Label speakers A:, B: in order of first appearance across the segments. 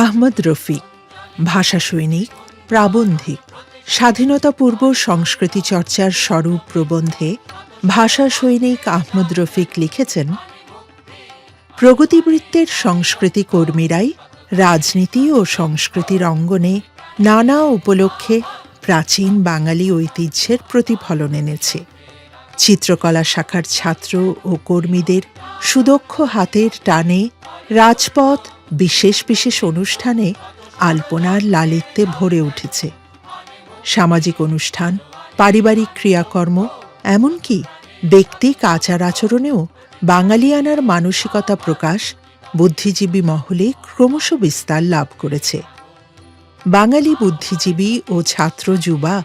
A: আহমদ রফিক, ভাষা সৈনিক, প্রাবন্ধিক স্বাধীনতা পূর্ব সংস্কৃতি চর্চার স্বরূপ প্রবন্ধে ভাষা সৈনিক আহমদ রফিক লিখেছেন, প্রগতিবৃত্তের সংস্কৃতি কর্মীরাই রাজনীতি ও সংস্কৃতির অঙ্গনে নানা উপলক্ষে প্রাচীন বাঙালি ঐতিহ্যের প্রতিফলন এনেছে। চিত্রকলা শাখার ছাত্র ও কর্মীদের সুদক্ষ হাতের টানে রাজপথ বিশেষ বিশেষ অনুষ্ঠানে আলপনার লালিত্যে ভরে উঠেছে। সামাজিক অনুষ্ঠান, পারিবারিক ক্রিয়াকর্ম, এমনকি ব্যক্তিক আচার আচরণেও বাঙালিয়ানার মানসিকতা প্রকাশ বুদ্ধিজীবী মহলে ক্রমশ বিস্তার লাভ করেছে। বাঙালি বুদ্ধিজীবী ও ছাত্র যুবা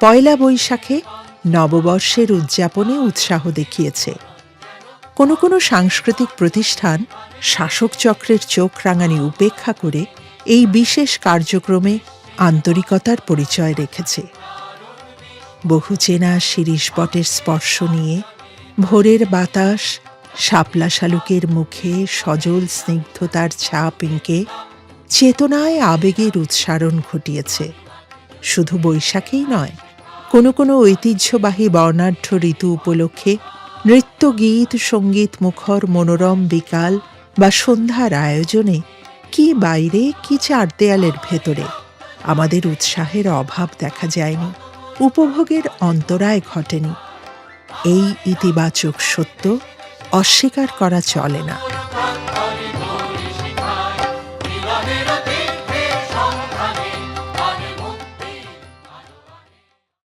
A: পয়লা বৈশাখে নববর্ষের উদযাপনে উৎসাহ দেখিয়েছে। কোনো কোনো সাংস্কৃতিক প্রতিষ্ঠান শাসক চক্রের চোখ রাঙানি উপেক্ষা করে এই বিশেষ কার্যক্রমে আন্তরিকতার পরিচয় রেখেছে। বহু চেনা শিরিষ বটের স্পর্শ নিয়ে ভোরের বাতাস, শাপলা শালুকের মুখে সজল স্নিগ্ধতার ছাপ এঁকে চেতনায় আবেগের উৎসারণ ঘটিয়েছে। শুধু বৈশাখেই নয়, কোনো কোনো ঐতিহ্যবাহী বর্ণাঢ্য ঋতু উপলক্ষে নৃত্য গীত সংগীত মুখর, মনোরম বিকাল বা সন্ধ্যার আয়োজনে কি বাইরে, কি চার দেয়ালের ভেতরে? আমাদের উৎসাহের অভাব দেখা যায়নি, উপভোগের অন্তরায় ঘটেনি। এই ইতিবাচক সত্য অস্বীকার করা চলে না।